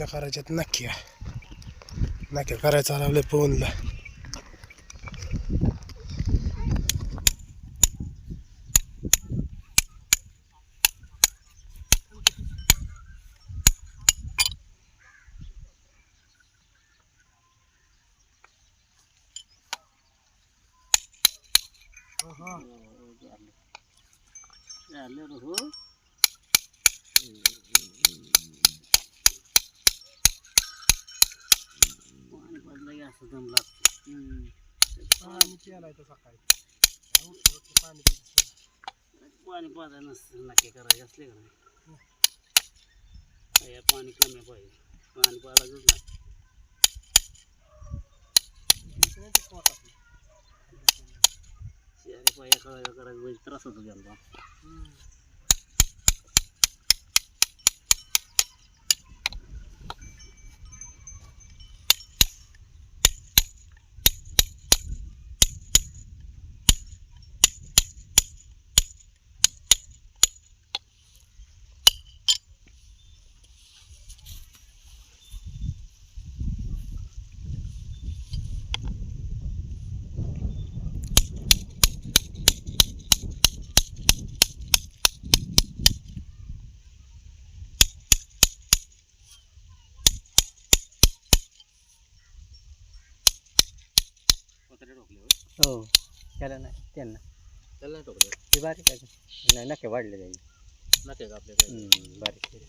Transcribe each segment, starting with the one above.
نكتة خرجت نكية نكية خرجت على البون له Yeah. असं जमला पवनला पाणी प्यायला येतं सकाळी पाणी पाणी पाजा नसतं नक्की करायचे असले का नाही या पाणी कमी पाहिजे. पाणी पाजायचंच नाही. इथं पाहिजे करायचं करायचं म्हणजे त्रास होतो त्यांना हो त्याला नाही त्यांना त्याला नाही ठोकले ते बारीक आहे नाही नक्की वाढले जाईल नके का आपल्याकडे हम्म, बारीक आहे.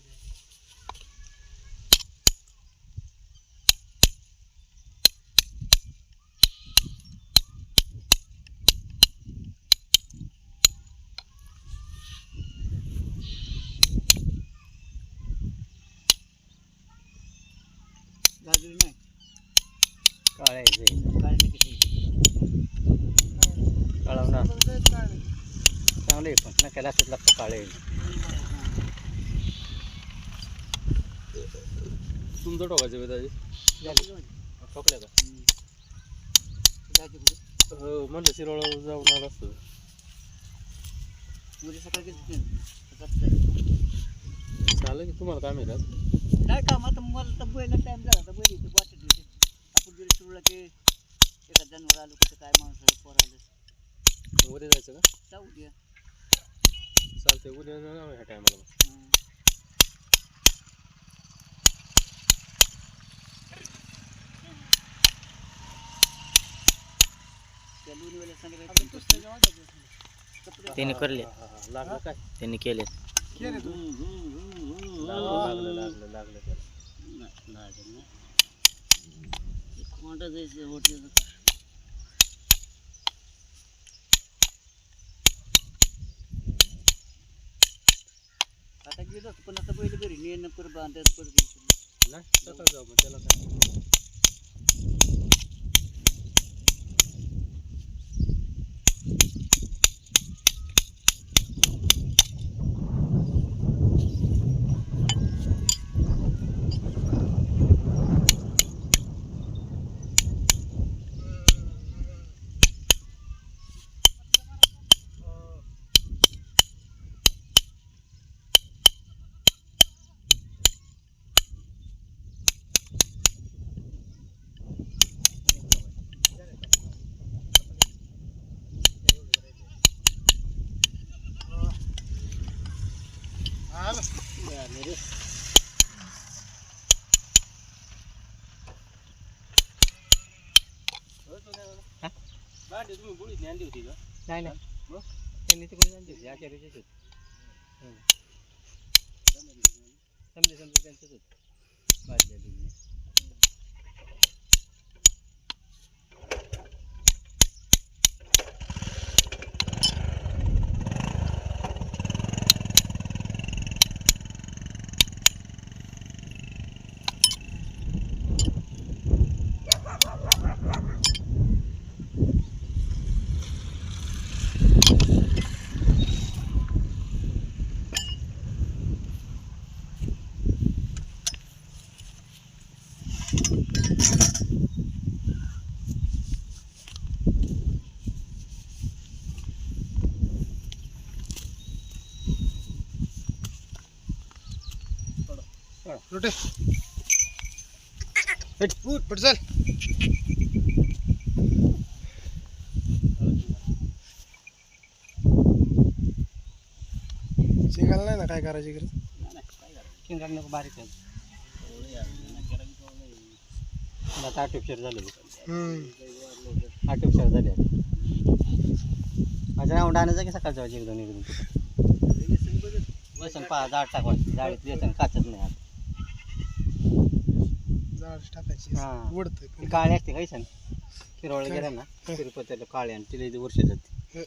गाजरी नाही काळं आहे जाईल गाजरी किती काळवणार पण काहीच काय नाही. चांगलं पण. नक्याला असंच लागतं काळं तुमचं ठोकायचं वेदाजी ठोकल्या का? हो म्हणलं शिरोळ जाऊन आलं असतं. म्हणजे चालेल की तुम्हाला काय माहिती नाही काम आता मला तर बैल टाइम झाला तर बैल इथे वाटत होते आपण जरी सुरला की एका जनावर आलो कुठं काय माणूस आलं पोर आलं उद्या जायचं का जाऊ द्या चालतंय उद्या जाऊ ह्या टायमाला हं. त्यांनी करले लागलं काय त्यांनी केले केले तू लागलं लागलं लागलं लागलं त्याला लागेल ना पण आता बैल घरी नेणं परत बांधायचं परत नाही स्वतः जाऊ मग त्याला काय तुम्ही बुडीत आणली होती का नाही नाही त्यांनी तिकडे आणली होती आचार्याचीच होती हं. समजा समजा त्यांचंच होतं उठ, पट चल शिकायला नाही ना काय करायची गरज? नको बारीक आता आर्टिफिशियल झालं हम्म. आर्टिफिशियल झाले आता. माझ्या राऊंड आणायचं की सकाळच्या वेळी एकदम एकदम व्यसन पहा जाड टाकवायचं जाडीत व्यसन काचत नाही आता. टाकायची हा. काळी असते काही सण फिरवळ गेल्या ना तिरुपतीला काळी आणि तिला इथे वर्ष जाते.